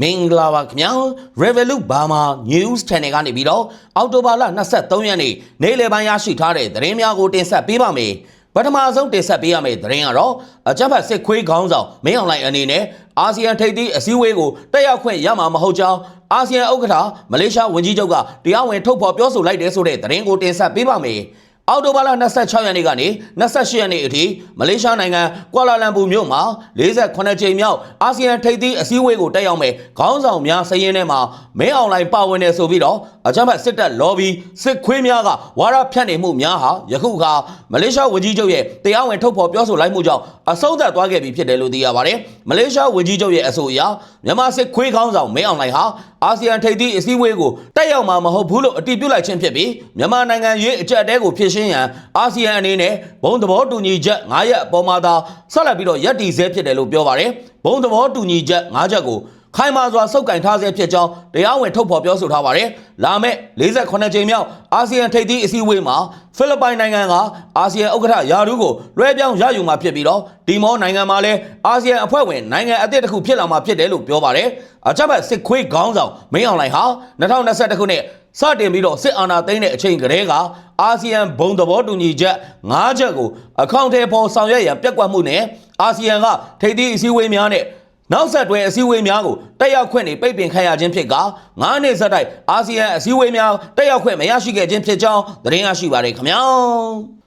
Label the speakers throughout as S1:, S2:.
S1: မင်္ဂလာပါခင်ဗျာ Revolut Burma News Channel ကနေပြီးတော့အောက်တိုဘာလ23ရက်နေ့နေ့လယ်ပိုင်းရရှိထားတဲ့သတင်းများကိုတင်ဆက်ပေးပါမယ်ပထမဆုံးတင်ဆက်ပေးရမယ့်သတင်းကတော့အကြမ်းဖက်စစ်ခွေးခေါင်းဆောင်မင်းအောင်လှိုင်အနေနဲ့အာဆီယံထိပ်သီးအစည်းအဝေးကိုတက်ရောက်ခွင့်ရမှာမဟုတ်ကြောင်းအာဆီယံဥက္ကဋ္ဌမလေးရှားဝန်ကြီးချုပ်ကတရားဝင်ထုတ်ဖော်ပြောဆိုလိုက်တဲ့ဆိုတဲ့သတင်းကိုတင်ဆက်ပေးပါမယ် အောက်တိုဘာလ26ရက်နေ့ကနေ28ရက်နေ့အထိမလေးရှားနိုင်ငံကွာလာလမ်ပူမြို့မှာ48ကြိမ်မြောက်အာဆီယံထိပ်သီးအစည်းအဝေးကိုတက်ရောက်မယ်ခေါင်းဆောင်များစည်ရင်းထဲမှာမင်းအောင်လှိုင်ပါဝင်နေဆိုပြီးတော့အကြမ်းဖက်စစ်တပ်လော်ဘီစစ်ခွေးများကဝါရဖြန့်နေမှုများဟာယခုအခါမလေးရှားဝန်ကြီးချုပ်ရဲ့တရားဝင်ထုတ်ဖော်ပြောဆိုလိုက်မှုကြောင့်အဆုံးသတ်သွားခဲ့ပြီဖြစ်တယ်လို့သိရပါတယ်မလေးရှားဝန်ကြီးချုပ်ရဲ့အဆိုအရမြန်မာစစ်ခွေးခေါင်းဆောင်မင်းအောင်လှိုင်ဟာအာဆီယံထိပ်သီးအစည်းအဝေးကိုတက်ရောက်မှာမဟုတ်ဘူးလို့အတည်ပြုလိုက်ခြင်းဖြစ်ပြီးမြန်မာနိုင်ငံရေးအကြက်အတဲကိုဖြစ်ရှင်းရန်အာဆီယံအနေနဲ့ဘုံသဘောတူညီချက်9ရက်အပေါ်မှာသာဆက်လက်ပြီးတော့ရပ်တည်ဆဲဖြစ်တယ်လို့ပြောပါတယ်ဘုံသဘောတူညီချက်9ချက်ကိုခိုင်မာစွာစုပ်ကင်ထားဆဲဖြစ်ကြောင်းတရားဝင်ထုတ်ဖော်ပြောဆိုထားပါတယ်။လာမယ့်48ကြိမ်မြောက်အာဆီယံထိပ်သီးအစည်းအဝေးမှာဖိလစ်ပိုင်နိုင်ငံကအာဆီယံဥက္ကဋ္ဌယာဒူးကိုလွှဲပြောင်းရယူမှာဖြစ်ပြီးတော့ဒီမောနိုင်ငံမှာလည်းအာဆီယံအဖွဲ့ဝင်နိုင်ငံအသစ်တစ်ခုဖြစ်လာမှာဖြစ်တယ်လို့ပြောပါတယ်။အချက်ဘက်စစ်ခွေးခေါင်းဆောင်မင်းအောင်လှိုင်ဟာ2021ခုနှစ် စတင်ပြီးတော့စစ်အာဏာသိမ်းတဲ့အချိန်ကတည်းကအာဆီယံဘုံသဘောတူညီချက်၅ချက်ကိုအကောင့်ထဲပေါ်ဆောင်ရွက်ရန်ပြက်ကွက်မှုနဲ့အာဆီယံကထိပ်သီးအစည်းအဝေးများနဲ့နောက်ဆက်တွဲအစည်းအဝေးများကိုတက်ရောက်ခွင့်တွေပိတ်ပင်ခံရခြင်းဖြစ်က9နှစ်ဆက်တိုက်အာဆီယံအစည်းအဝေးများတက်ရောက်ခွင့်မရရှိခဲ့ခြင်းဖြစ်ကြောင်းသတင်းရရှိပါရခင်ဗျာ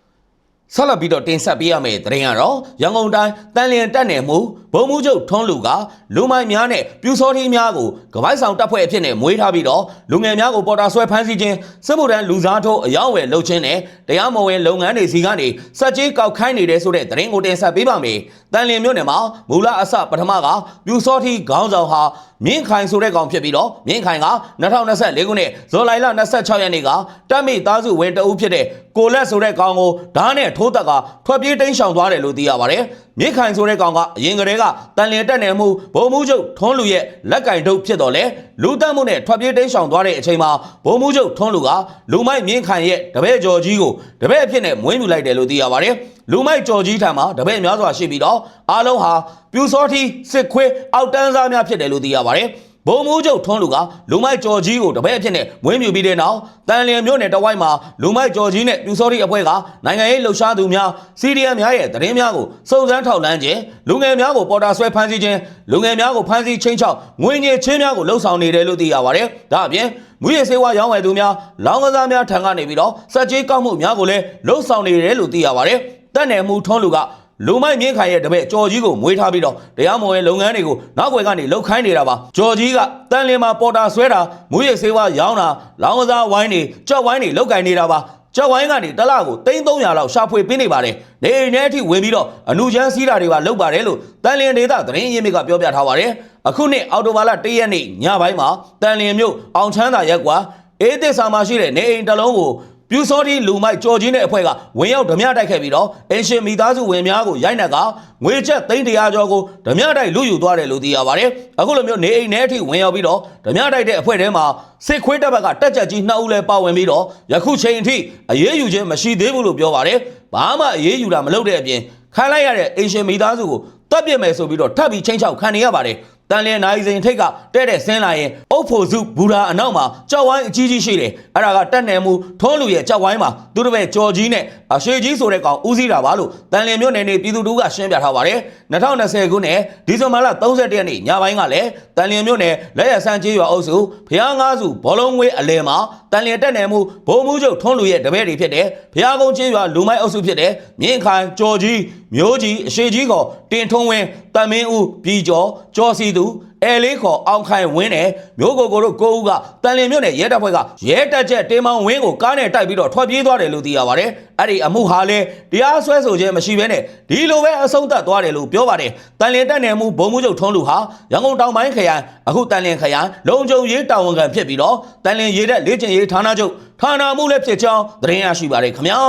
S1: ဆက်လက်ပြီးတော့တင်ဆက်ပေးရမယ့်သတင်းကတော့ရန်ကုန်တိုင်းတန်လျင်တက်နယ်မှုဘုံမှုချုပ်ထွန်းလူကလူမိုက်များနဲ့ပြူစောထီးများကိုကပိုက်ဆောင်တပ်ဖွဲ့အဖြစ်နဲ့မွေးထားပြီးတော့လူငယ်များကိုပေါ်တာဆွဲဖမ်းဆီးခြင်းစစ်မှုထမ်းလူစားထိုးအယောင်းဝယ်လုပ်ခြင်းနဲ့တရားမဝင်လုပ်ငန်းတွေစီကနေစက်ကြီးကောက်ခိုင်းနေတဲ့ဆိုတဲ့သတင်းကိုတင်ဆက်ပေးပါမယ်။တန်လျင်မြို့နယ်မှာမူလအစပထမကပြူစောထီးခေါင်းဆောင်ဟာမြင့်ခိုင်ဆိုတဲ့ကောင်ဖြစ်ပြီးတော့မြင့်ခိုင်က2024ခုနှစ်ဇွန်လ26ရက်နေ့ကတပ်မိသားစုဝင်တအုပ်ဖြစ်တဲ့ကိုလက်ဆိုတဲ့ကောင်ကိုဓာတ်နဲ့ထိုးတက်ကထွက်ပြေးတိမ်းရှောင်သွားတယ်လို့သိရပါတယ်။မြင့်ခိုင်ဆိုတဲ့ကောင်ကအရင်ကတည်းကတန်လျင်တက်နယ်မှုဘုံမှုချုပ်ထွန်းလူရဲ့လက်ကင်တုပ်ဖြစ်တော်လဲလူတက်မှုနဲ့ထွက်ပြေးတိမ်းရှောင်သွားတဲ့အချိန်မှာဘုံမှုချုပ်ထွန်းလူကလူမိုက်မြင့်ခိုင်ရဲ့တပည့်ကျော်ကြီးကိုတပည့်အဖြစ်နဲ့မွေးမြူလိုက်တယ်လို့သိရပါတယ်။လူမိုက်ကျော်ကြီးထံမှာတပည့်များစွာရှိပြီးတော့အားလုံးဟာပြူစောထီစစ်ခွေးအောက်တန်းစားများဖြစ်တယ်လို့သိရပါတယ်။ ဘုံမိုးချုပ်ထွန်းလူကလူမိုက်ကျော်ကြီးကိုတပည့်အဖြစ်နဲ့မွေးမြူပြီးတဲ့နောက်တန်လျင်မြို့နယ်တဝိုက်မှာလူမိုက်ကျော်ကြီးနဲ့ပြူစောတိအဖွဲ့ကနိုင်ငံရေးလှုပ်ရှားသူများစီဒီအမ်များရဲ့တရင်များကိုစုံစမ်းထောက်လှမ်းခြင်းလူငယ်များကိုပေါ်တာဆွဲဖမ်းဆီးခြင်းလူငယ်များကိုဖမ်းဆီးချင်းချောက်ငွေညစ်ချင်းများကိုလှုပ်ဆောင်နေတယ်လို့သိရပါတယ်။ဒါအပြင်မူရစေဝါရောင်းဝယ်သူများလောင်းကစားများထံကနေပြီးတော့စက်ကြီးကောက်မှုများကိုလည်းလှုပ်ဆောင်နေတယ်လို့သိရပါတယ်။တက်နယ်မှုထွန်းလူက လူမိုက်မြင့်ခိုင်ရဲ့တပည့်ကြော်ကြီးကိုမွေးထားပြီးတော့တရားမဝင်လုပ်ငန်းတွေကိုနောက်ွယ်ကနေလှုပ်ခိုင်းနေတာပါကြော်ကြီးကတန်လင်းမှာပေါ်တာဆွဲတာမူရစေဝါရောင်းတာလောင်းကစားဝိုင်းတွေကြောက်ဝိုင်းတွေလောက်ကင်နေတာပါကြောက်ဝိုင်းကနေတစ်လကို3300လောက်ရှာဖွေပေးနေပါတယ်နေအိမ်ထဲအထိဝင်ပြီးတော့အနုချမ်းစီးတာတွေပါလုပ်ပါတယ်လို့တန်လင်းဒေသသတင်းရင်းမြစ်ကပြောပြထားပါတယ်အခုနှစ်အော်တိုဘာလ1ရက်နေ့ညပိုင်းမှာတန်လင်းမြို့အောင်ချမ်းသာရက်ကွာအေးသစ္စာမှာရှိတဲ့နေအိမ်တစ်လုံးကို ပြူစောတိလူမိုက်ကြော်ချင်းတဲ့အဖွဲ့ကဝင်ရောက်ဓမြတိုက်ခဲ့ပြီးတော့အင်ရှင်မိသားစုဝင်များကိုရိုက်နှက်ကငွေချက်သိန်းတရာကျော်ကိုဓမြတိုက်လူယူသွားတယ်လို့သိရပါတယ်။အခုလိုမျိုးနေအိမ်ထဲအထိဝင်ရောက်ပြီးတော့ဓမြတိုက်တဲ့အဖွဲ့ထဲမှာစစ်ခွေးတပ်ဘက်ကတက်ကြကြီးနှစ်ဦးလဲပါဝင်ပြီးတော့ယခုချိန်အထိအရေးယူခြင်းမရှိသေးဘူးလို့ပြောပါတယ်။ဘာမှအရေးယူတာမလုပ်တဲ့အပြင်ခံလိုက်ရတဲ့အင်ရှင်မိသားစုကိုတပ်ပြစ်မယ်ဆိုပြီးတော့ထပ်ပြီးချင်းချောက်ခံနေရပါတယ်။ တန်လျင်နိုင်စိန်ထိတ်ကတဲ့တဲ့ဆင်းလာရင်အုတ်ဖို့စုဘူရာအနောက်မှာကြောက်ဝိုင်းအကြီးကြီးရှိတယ်အဲ့ဒါကတက်နယ်မှုထုံးလူရဲ့ကြောက်ဝိုင်းမှာသူတို့ပဲကြော်ကြီးနဲ့အရှိကြီးဆိုတဲ့ကောင်ဦးစီးတာပါလို့တန်လျင်မြို့နယ်နေပြည်သူတို့ကရှင်းပြထားပါတယ်2020ခုနှစ်ဒီဇင်ဘာလ31ရက်နေ့ညပိုင်းကလည်းတန်လျင်မြို့နယ်လက်ရဆန်းကြီးရွာအုပ်စုဖျားငါးစုဘောလုံးငွေအလဲမှာ တန်လျင်တက်နယ်မှုဘုံမှုချုပ်ထုံးလူရဲ့တပည့်တွေဖြစ်တဲ့ဖျားကုန်းချင်းရွာလူမိုက်အုပ်စုဖြစ်တဲ့မြင့်ခိုင်ကြော်ကြီးမျိုးကြီးအရှိကြီးကောတင်ထုံးဝင်းတမင်းဦးပြည်ကျော်ကျော်စီသူ အဲလေးခေါ်အောင်ခိုင်ဝင်းနဲ့မျိုးကိုကိုတို့ကိုဦးကတန်လင်မြို့နယ်ရဲတပ်ဖွဲ့ကရဲတပ်ချက်တင်းမောင်ဝင်းကိုကားနဲ့တိုက်ပြီးတော့ထွက်ပြေးသွားတယ်လို့သိရပါတယ်။အဲ့ဒီအမှုဟာလည်းတရားစွဲဆိုခြင်းမရှိဘဲနဲ့ဒီလိုပဲအဆုံးသတ်သွားတယ်လို့ပြောပါတယ်။တန်လင်တက်နယ်မှုဘုံမှုချုပ်ထုံးလူဟာရန်ကုန်တောင်ပိုင်းခရိုင်အခုတန်လင်ခရိုင်လုံခြုံရေးတာဝန်ခံဖြစ်ပြီးတော့တန်လင်ရေးတဲ့လေ့ကျင့်ရေးဌာနချုပ်ဌာနမှုလည်းဖြစ်ကြောင်းသတင်းရရှိပါတယ်ခင်ဗျာ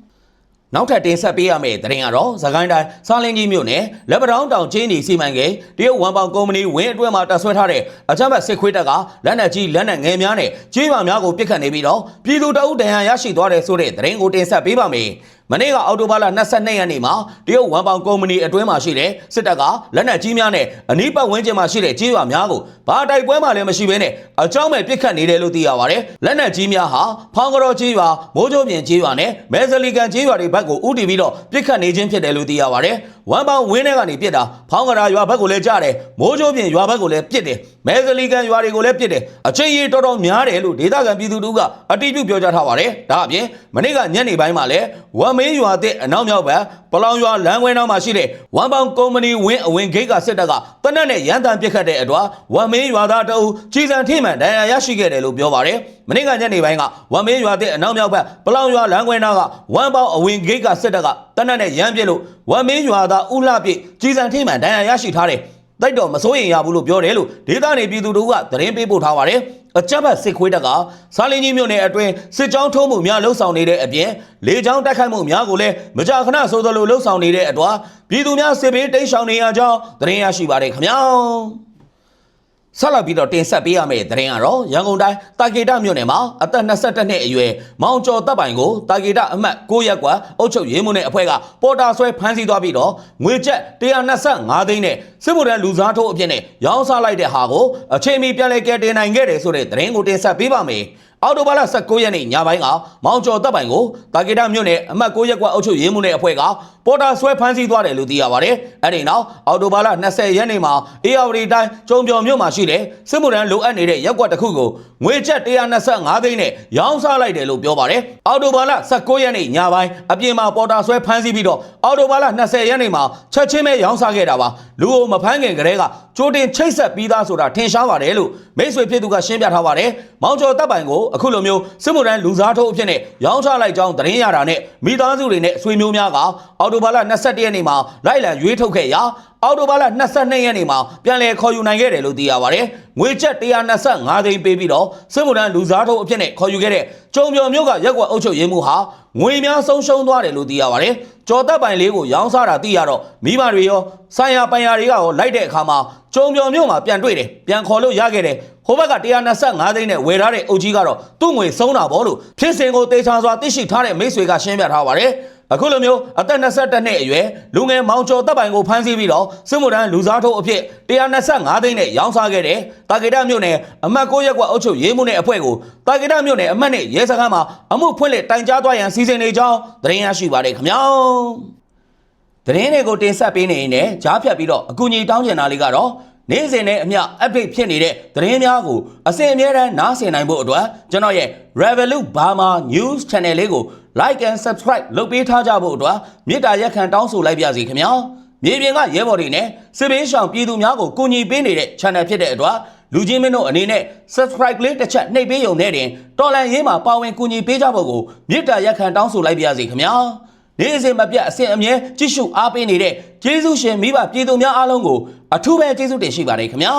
S1: ။ နောက်ထပ်တင်ဆက်ပေးရမယ့်သတင်းကတော့သခိုင်းတိုင်းစာလင်းကြီးမြို့နယ်လက်ပတောင်းတောင်ချင်းဒီစီမံကိန်းတရုတ်ဝန်ပေါင်ကုမ္ပဏီဝင်းအတွဲမှာတပ်ဆွဲထားတဲ့အကြမ်းဖက်စစ်ခွေးတပ်ကလက်နက်ကြီးလက်နက်ငယ်များနဲ့ကြေးပါများကိုပစ်ခတ်နေပြီးတော့ပြည်သူတအုပ်တန်ရန်ရရှိသွားတယ်ဆိုတဲ့သတင်းကိုတင်ဆက်ပေးပါမယ်မနေ့ကအော်တိုဘာလ22ရက်နေ့မှာတရုတ်ဝမ်ပေါင်ကုမ္ပဏီအတွင်းမှာရှိတဲ့စစ်တပ်ကလက်နက်ကြီးများနဲ့အနီးပတ်ဝန်းကျင်မှာရှိတဲ့ကြေးရွာများကိုဘာတိုက်ပွဲမှလည်းမရှိဘဲနဲ့အကြောင်းမဲ့ပစ်ခတ်နေတယ်လို့သိရပါတယ်။လက်နက်ကြီးများဟာဖောင်းကတော်ကြေးရွာမိုးကြိုးပြင်ကြေးရွာနဲ့မဲဇလီကန်ကြေးရွာတွေဘက်ကိုဥတီပြီးတော့ပစ်ခတ်နေခြင်းဖြစ်တယ်လို့သိရပါတယ်။ဝမ်ပေါင်ဝင်းထဲကနေပစ်တာဖောင်းကတော်ရွာဘက်ကိုလည်းကြားတယ်မိုးကြိုးပြင်ရွာဘက်ကိုလည်းပစ်တယ်မဲဇလီကန်ရွာတွေကိုလည်းပစ်တယ်အချိန်ကြီးတော်တော်များတယ်လို့ဒေသခံပြည်သူတို့ကအတိအပြုပြောကြားထားပါတယ်။ဒါအပြင်မနေ့ကညနေပိုင်းမှာလည်းဝမ်မင်းရွာတဲ့အနောက်မြောက်ဘက်ပလောင်ရွာလမ်းခွဲနောက်မှာရှိတဲ့ဝမ်ပေါင်ကုမ္ပဏီဝင်းအဝင်ဂိတ်ကစစ်တပ်ကတနက်နဲ့ရန်တမ်းပစ်ခတ်တဲ့အတွက်ဝမ်မင်းရွာသားတအုပ်ကြီးစံထိမှန်ဒဏ်ရာရရှိခဲ့တယ်လို့ပြောပါတယ်။မနေ့ကညနေပိုင်းကဝမ်မင်းရွာတဲ့အနောက်မြောက်ဘက်ပလောင်ရွာလမ်းခွဲနားကဝမ်ပေါင်အဝင်ဂိတ်ကစစ်တပ်ကတနက်နဲ့ရန်ပစ်လို့ဝမ်မင်းရွာသားဥလှပြည့်ကြီးစံထိမှန်ဒဏ်ရာရရှိထားတယ်။တိုက်တော့မစိုးရင်ရဘူးလို့ပြောတယ်လို့ဒေသနေပြည်သူတို့ကသတင်းပေးပို့ထားပါတယ်။အကြက်ဘတ်စစ်ခွေးတပ်ကစားလင်းကြီးမြို့နယ်အတွင်းစစ်ကြောင်းထုံးမှုများလှုပ်ဆောင်နေတဲ့အပြင်လေကြောင်းတိုက်ခိုက်မှုများကိုလည်းမကြာခဏဆိုသလိုလှုပ်ဆောင်နေတဲ့အတွက်ပြည်သူများစစ်ဘေးတိတ်ရှောင်နေရကြောင်းသတင်းရရှိပါတယ်ခင်ဗျာ။ ဆက်လက်ပြီးတော့တင်ဆက်ပေးရမယ့်သတင်းကတော့ရန်ကုန်တိုင်းတာကေတမြို့နယ်မှာအသက်22နှစ်အရွယ်မောင်ကျော်တပ်ပိုင်ကိုတာကေတအမှတ်9ရပ်ကွာအုပ်ချုပ်ရေးမှူးနဲ့အဖွဲ့ကပေါ်တာဆွဲဖမ်းဆီးသွားပြီးတော့ငွေကျပ်125သိန်းနဲ့ စစ်မှုထမ်းလူစားထိုးအဖြစ်နဲ့ရောင်းစားလိုက်တဲ့ဟာကိုအချိန်မီပြန်လည်ကယ်တင်နိုင်ခဲ့တယ်ဆိုတဲ့သတင်းကိုတင်ဆက်ပေးပါမယ်။အော်တိုဘာလ19ရက်နေ့ညပိုင်းကမောင်ကျော်တပ်ပိုင်ကိုတာကေတမြို့နယ်အမှတ်9ရပ်ကွက်အုပ်ချုပ်ရေးမှူးနဲ့အဖွဲ့ကပေါ်တာဆွဲဖမ်းဆီးသွားတယ်လို့သိရပါတယ်။အဲဒီနောက်အော်တိုဘာလ20ရက်နေ့မှာအေယာဝတီတိုင်းကျုံပြော်မြို့မှာရှိတဲ့စစ်မှုထမ်းလိုအပ်နေတဲ့ရပ်ကွက်တစ်ခုကိုငွေကျပ်125သိန်းနဲ့ရောင်းစားလိုက်တယ်လို့ပြောပါတယ်။အော်တိုဘာလ19ရက်နေ့ညပိုင်းအပြင်မှာပေါ်တာဆွဲဖမ်းဆီးပြီးတော့အော်တိုဘာလ20ရက်နေ့မှာချက်ချင်းပဲရောင်းစားခဲ့တာပါ။လူကိုမဖမ်းခင်ကတည်းကကြိုတင်ချိတ်ဆက်ပြီးသားဆိုတာထင်ရှားပါတယ်လို့မိတ်ဆွေဖြစ်သူကရှင်းပြထားပါတယ်။မောင်ကျော်တပ်ပိုင်ကိုအခုလိုမျိုးစစ်မှုထမ်းလူစားထိုးအဖြစ်နဲ့ရောင်းချလိုက်ကြောင်းသတင်းရတာနဲ့မိသားစုတွေနဲ့ဆွေမျိုးများကအော်တိုဘာလ21ရက်နေ့မှာလိုက်လံရွေးထုတ်ခဲ့ရာအော်တိုဘာလ22ရက်နေ့မှာပြန်လည်ခေါ်ယူနိုင်ခဲ့တယ်လို့သိရပါတယ်။ငွေကျပ်125သိန်းပေးပြီးတော့စစ်မှုထမ်းလူစားထိုးအဖြစ်နဲ့ခေါ်ယူခဲ့တဲ့ကျုံပြော်မျိုးကရက်ကွက်အုပ်ချုပ်ရေးမှူးဟာငွေများဆုံးရှုံးသွားတယ်လို့သိရပါတယ်။ ကြော်သက်ပိုင်လေးကိုရောင်းစားတာသိရတော့မိဘတွေရောဆိုင်ရာပိုင်ရာတွေကရောလိုက်တဲ့အခါမှာကျုံပြော်မျိုးမှာပြန်တွေ့တယ်ပြန်ခေါ်လို့ရခဲ့တယ်ဟိုဘက်က125သိန်းနဲ့ဝယ်ထားတဲ့အုပ်ကြီးကတော့သူ့ငွေဆုံးတာပေါ့လို့ဖြစ်စဉ်ကိုတေချာစွာသိရှိထားတဲ့မိတ်ဆွေကရှင်းပြထားပါတယ်။ အခုလိုမျိုးအသက်22နှစ်အရွယ်လူငယ်မောင်ကျော်တပ်ပိုင်ကိုဖမ်းဆီးပြီးတော့စစ်မှုထမ်းလူစားထိုးအဖြစ်125သိန်းနဲ့ရောင်းစားခဲ့တယ်။တာဂေတမြို့နယ်အမှတ်9ရပ်ကွက်အုပ်ချုပ်ရေးမှုနဲ့အဖွဲ့ကိုတာဂေတမြို့နယ်အမှတ်နဲ့ရဲစခန်းမှာအမှုဖွင့်လှစ်တိုင်ကြားသွားရန်စီစဉ်နေကြောင်းသတင်းရရှိပါတယ်ခင်ဗျာ။သတင်းတွေကိုတင်ဆက်ပေးနေရင်လည်းကြားဖြတ်ပြီးတော့အကူအညီတောင်းကျင်တာလေးကတော့နေ့စဉ်နဲ့အမျှ update ဖြစ်နေတဲ့သတင်းများကိုအစဉ်အမြဲတမ်းနားဆင်နိုင်ဖို့အတွက်ကျွန်တော်ရဲ့ Revolut Burma News Channel လေးကို like and subscribe လုပ်ပေးထားကြဖို့အတွက်မေတ္တာရက်ခံတောင်းဆိုလိုက်ပါစီခင်ဗျာမြေပြင်ကရဲဘော်တွေနဲ့စစ်ဘေးရှောင်ပြည်သူများကိုကူညီပေးနေတဲ့ channel ဖြစ်တဲ့အတွက်လူချင်းမင်းတို့အနေနဲ့ subscribe လေးတစ်ချက်နှိပ်ပေးရုံနဲ့တင်တော်လန်ရေးမှာပါဝင်ကူညီပေးကြဖို့ကိုမေတ္တာရက်ခံတောင်းဆိုလိုက်ပါစီခင်ဗျာနေ့စဉ်မပြတ်အစဉ်အမြဲကြည့်ရှုအားပေးနေတဲ့ကျေးဇူးရှင်မိဘပြည်သူများအားလုံးကိုအထူးပဲကျေးဇူးတင်ရှိပါတယ်ခင်ဗျာ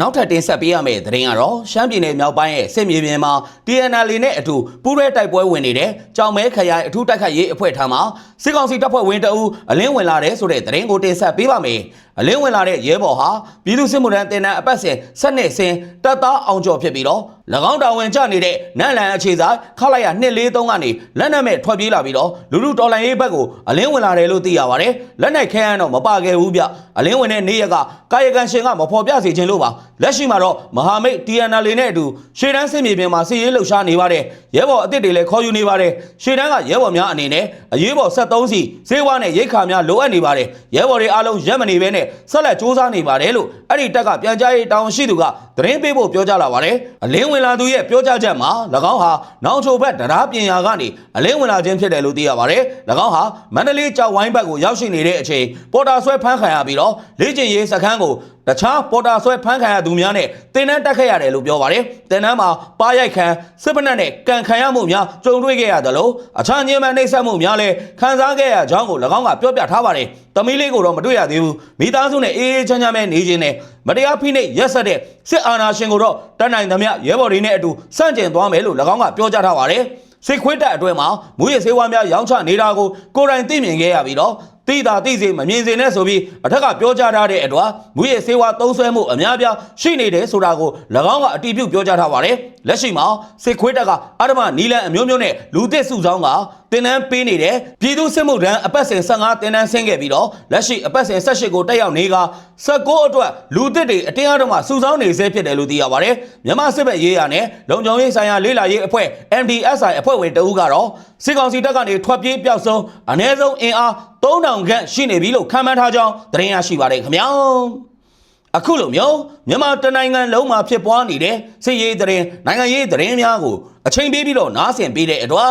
S1: နောက်ထပ်တင်ဆက်ပေးရမယ့်သတင်းကတော့ရှမ်းပြည်နယ်မြောက်ပိုင်းရဲ့စစ်မြေပြင်မှာ TNL နဲ့အတူပူးရဲတိုက်ပွဲဝင်နေတဲ့ကြောင်မဲခရိုင်အထူးတိုက်ခိုက်ရေးအဖွဲ့ထံမှစစ်ကောင်စီတပ်ဖွဲ့ဝင်တအူးအလင်းဝင်လာတဲ့ဆိုတဲ့သတင်းကိုတင်ဆက်ပေးပါမယ်။ အလင်းဝင်လာတဲ့ရဲဘော်ဟာပြည်သူ့စစ်မှုထမ်းတင်နန်းအပတ်စဉ်ဆက်နှစ်စဉ်တပ်သားအောင်ကျော်ဖြစ်ပြီးတော့၎င်းတာဝန်ကျနေတဲ့နန့်လန်အခြေဆိုင်ခလိုက်ရ243ကနေလက်နက်မဲ့ထွက်ပြေးလာပြီးတော့လူလူတော်လန်ရေးဘက်ကိုအလင်းဝင်လာတယ်လို့သိရပါတယ်။လက်နက်ခဲယမ်းတော့မပါခဲ့ဘူးဗျ။အလင်းဝင်တဲ့နေ့ရက်ကကာယကံရှင်ကမဖော်ပြစေခြင်းလို့ပါ။လက်ရှိမှာတော့မဟာမိတ် TNL နဲ့အတူရှေ့တန်းစစ်မြေပြင်မှာစစ်ရေးလှုပ်ရှားနေပါတယ်။ရဲဘော်အစ်စ်တွေလည်းခေါ်ယူနေပါတယ်။ရှေ့တန်းကရဲဘော်များအနေနဲ့အရေးပေါ်73စီဈေးဝါးနဲ့ရိတ်ခါများလိုအပ်နေပါတယ်။ရဲဘော်တွေအားလုံးရက်မနေဘဲနဲ့ဆက်လက်စူးစမ်းနေပါတယ်လို့အဲ့ဒီတက်ကပြန်ကြားရေးတောင်းရှိသူက သတင်းပေးဖို့ပြောကြားလာပါတယ်။အလင်းဝင်လာသူရဲ့ပြောကြားချက်မှာ၎င်းဟာနောင်ချိုဘက်တရားပြင်ရာကနေအလင်းဝင်လာခြင်းဖြစ်တယ်လို့သိရပါတယ်။၎င်းဟာမန္တလေးကြောက်ဝိုင်းဘက်ကိုရောက်ရှိနေတဲ့အချိန်ပေါ်တာဆွဲဖမ်းခံရပြီးတော့လေ့ကျင့်ရေးစခန်းကိုတခြားပေါ်တာဆွဲဖမ်းခံရသူများနဲ့တင်နန်းတက်ခဲ့ရတယ်လို့ပြောပါတယ်။တင်နန်းမှာပါရိုက်ခံစစ်ပနက်နဲ့ကန်ခံရမှုများကြုံတွေ့ခဲ့ရတယ်လို့အခြားညင်မှန်နှိပ်စက်မှုများလည်းခံစားခဲ့ရကြောင်းကို၎င်းကပြောပြထားပါတယ်။သမီးလေးကိုတော့မတွေ့ရသေးဘူး။မိသားစုနဲ့အေးအေးချမ်းချမ်းပဲနေခြင်းနဲ့မတရားဖိနှိပ်ရက်ဆက်တဲ့စစ်အာဏာရှင်ကိုတော့တတ်နိုင်သမျှရဲဘော်တွေနဲ့အတူစန့်ကျင်သွားမယ်လို့၎င်းကပြောကြားထားပါတယ်။စစ်ခွေးတပ်အတွင်းမှာမူရစေဝါများရောင်းချနေတာကိုကိုယ်တိုင်သိမြင်ခဲ့ရပြီးတော့တိတာတိစေမမြင်စေနဲ့ဆိုပြီးအထက်ကပြောကြားထားတဲ့အတွက်မူရစေဝါသုံးဆွဲမှုအများပြားရှိနေတယ်ဆိုတာကို၎င်းကအတိပြုပြောကြားထားပါတယ်လက်ရှိမှာစစ်ခွေးတပ်ကအဓမ္မနီလန်အမျိုးမျိုးနဲ့လူသစ်စုဆောင်ကတင်နန်းပေးနေတဲ့ပြည်သူစစ်မှုထမ်းအပတ်စဉ်15တင်နန်းဆင်းခဲ့ပြီးတော့လက်ရှိအပတ်စဉ်18ကိုတက်ရောက်နေက19အတွက်လူသစ်တွေအတင်းအဓမ္မစုဆောင်နေဆဲဖြစ်တယ်လို့သိရပါတယ်မြန်မာစစ်ဘက်ရေးရနဲ့လုံခြုံရေးဆိုင်ရာလေးလာရေးအဖွဲ့ MDSI အဖွဲ့ဝင်တအူးကတော့စစ်ကောင်စီတပ်ကနေထွက်ပြေးပျောက်ဆုံးအ ਨੇ ဆုံးအင်အား3000ခန့်ရှိနေပြီလို့ခန့်မှန်းထားကြောင်းသတင်းရရှိပါတယ်ခင်ဗျာအခုလိုမျိုးမြန်မာတနိုင်ငံလုံးမှာဖြစ်ပွားနေတဲ့စစ်ရေးသတင်းနိုင်ငံရေးသတင်းများကိုအချိန်ပေးပြီးတော့နားဆင်ပေးတဲ့အတွက်